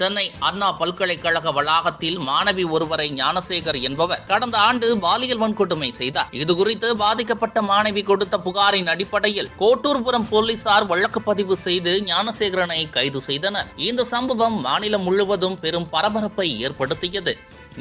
சென்னை அண்ணா பல்கலைக்கழக வளாகத்தில் மாணவி ஒருவரை ஞானசேகர் என்பவர் கடந்த ஆண்டு பாலியல் வன்கொடுமை செய்தார். இதுகுறித்து பாதிக்கப்பட்ட மாணவி கொடுத்த புகாரின் அடிப்படையில் கோட்டூர்புரம் போலீசார் வழக்கு பதிவு செய்து ஞானசேகரனை கைது செய்தனர். இந்த சம்பவம் மாநிலம் முழுவதும் பெரும் பரபரப்பை ஏற்படுத்தியது.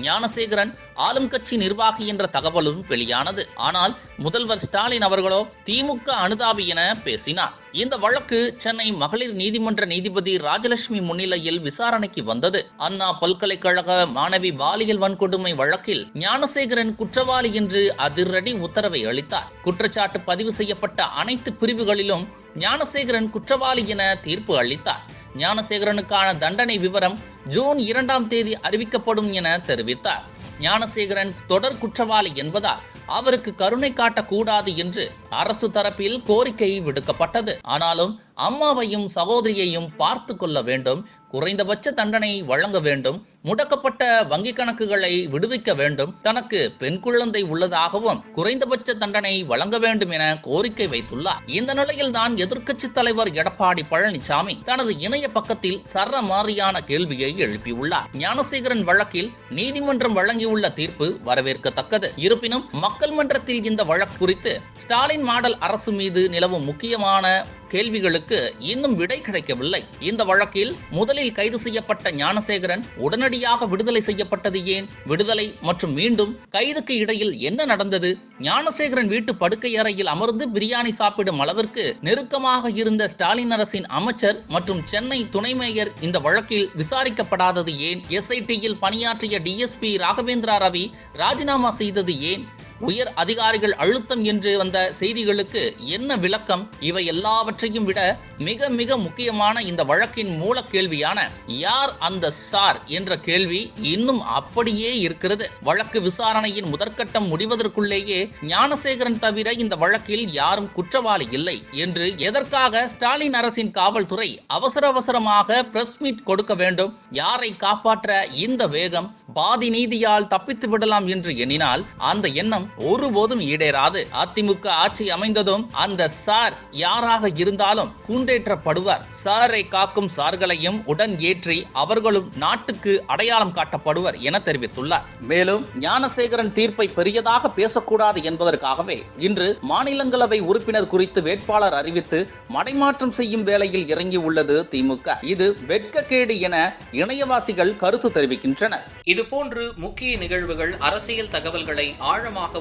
ஞானசேகரன் ஆளும் கட்சி நிர்வாகி என்ற தகவலும் வெளியானது. ஆனால் முதல்வர் ஸ்டாலின் அவர்களோ திமுக அனுதாபி என பேசினார். இந்த வழக்கு சென்னை மகளிர் நீதிமன்ற நீதிபதி ராஜலட்சுமி முன்னிலையில் விசாரணைக்கு வந்தது. அண்ணா பல்கலைக்கழக மாணவி பாலியல் வன்கொடுமை வழக்கில் ஞானசேகரன் குற்றவாளி என்று அதிரடி உத்தரவை அளித்தார். குற்றச்சாட்டு பதிவு செய்யப்பட்ட அனைத்து பிரிவுகளிலும் ஞானசேகரன் குற்றவாளி என தீர்ப்பு அளித்தார். ஞானசேகரனுக்கான தண்டனை விவரம் ஜூன் இரண்டாம் தேதி அறிவிக்கப்படும் என தெரிவித்தார். ஞானசேகரன் தொடர் குற்றவாளி என்பதால் அவருக்கு கருணை காட்டக்கூடாது என்று அரசு தரப்பில் கோரிக்கை விடுக்கப்பட்டது. ஆனாலும் அம்மாவையும் சகோதரியையும் பார்த்து கொள்ள வேண்டும். குறைந்தபட்ச தண்டனை வழங்க வேண்டும் முடக்கப்பட்ட வங்கி கணக்குகளை விடுவிக்க வேண்டும். தனக்கு பெண் குழந்தை உள்ளதாகவும் குறைந்தபட்ச தண்டனை வழங்க வேண்டும் என கோரிக்கை வைத்துள்ளார். இந்த நிலையில் தான் எதிர்க்கட்சி தலைவர் எடப்பாடி பழனிசாமி தனது இணைய பக்கத்தில் சர மாறியான கேள்வியை எழுப்பியுள்ளார். ஞானசேகரன் வழக்கில் நீதிமன்றம் வழங்கியுள்ள தீர்ப்பு வரவேற்கத்தக்கது. இருப்பினும் மக்கள் மன்றத்தில் இந்த வழக்கு குறித்து ஸ்டாலின் மாடல் அரசு மீது நிலவும் முக்கியமான கேள்விகளுக்கு இன்னும் விடை கிடைக்கவில்லை. இந்த வழக்கில் முதலில் கைது செய்யப்பட்ட ஞானசேகரன் உடனடியாக விடுதலை செய்யப்பட்டது ஏன்? விடுதலை மற்றும் மீண்டும் கைதுக்கு இடையில் என்ன நடந்தது? ஞானசேகரன் வீட்டு படுக்கை அறையில் அமர்ந்து பிரியாணி சாப்பிடும் அளவிற்கு நெருக்கமாக இருந்த ஸ்டாலின் அரசின் அமைச்சர் மற்றும் சென்னை துணை மேயர் இந்த வழக்கில் விசாரிக்கப்படாதது ஏன்? எஸ்ஐடியில் பணியாற்றிய டிஎஸ்பி ராகவேந்திரா ரவி ராஜினாமா செய்தது ஏன்? உயர் அதிகாரிகள் அழுத்தம் என்று வந்த செய்திகளுக்கு என்ன விளக்கம்? இவை எல்லாவற்றையும் விட மிக மிக முக்கியமான இந்த வழக்கின் மூல கேள்வியான யார் அந்த சார் என்ற கேள்வி இன்னும் அப்படியே இருக்கிறது. வழக்கு விசாரணையின் முதற்கட்டம் முடிவதற்குள்ளேயே ஞானசேகரன் தவிர இந்த வழக்கில் யாரும் குற்றவாளி இல்லை என்று எதற்காக ஸ்டாலின் அரசின் காவல்துறை அவசர அவசரமாக பிரஸ் மீட் கொடுக்க வேண்டும்? யாரை காப்பாற்ற இந்த வேகம்? பாதி நீதியால் தப்பித்து விடலாம் என்று எண்ணினால் அந்த எண்ணம் ஒருபோதும் ஈடேறாது. அதிமுக ஆட்சி அமைந்ததும் அந்த சார் யாராக இருந்தாலும் கூண்டேற்றப்படுவார். சாரை காக்கும் சார்களையும் உடன் ஏற்றி அவர்களும் நாட்டுக்கு அடையாளம் காட்டப்படுவர் என தெரிவித்துள்ளார். மேலும் ஞானசேகரன் தீர்ப்பை பெரியதாக பேசக்கூடாது என்பதற்காகவே இன்று மாநிலங்களவை உறுப்பினர் குறித்து வேட்பாளர் அறிவித்து மடைமாற்றம் செய்யும் வேலையில் இறங்கியுள்ளது திமுக. இது வெட்கக்கேடு என இணையவாசிகள் கருத்து தெரிவிக்கின்றனர். இதுபோன்று முக்கிய நிகழ்வுகள் அரசியல் தகவல்களை ஆழமாக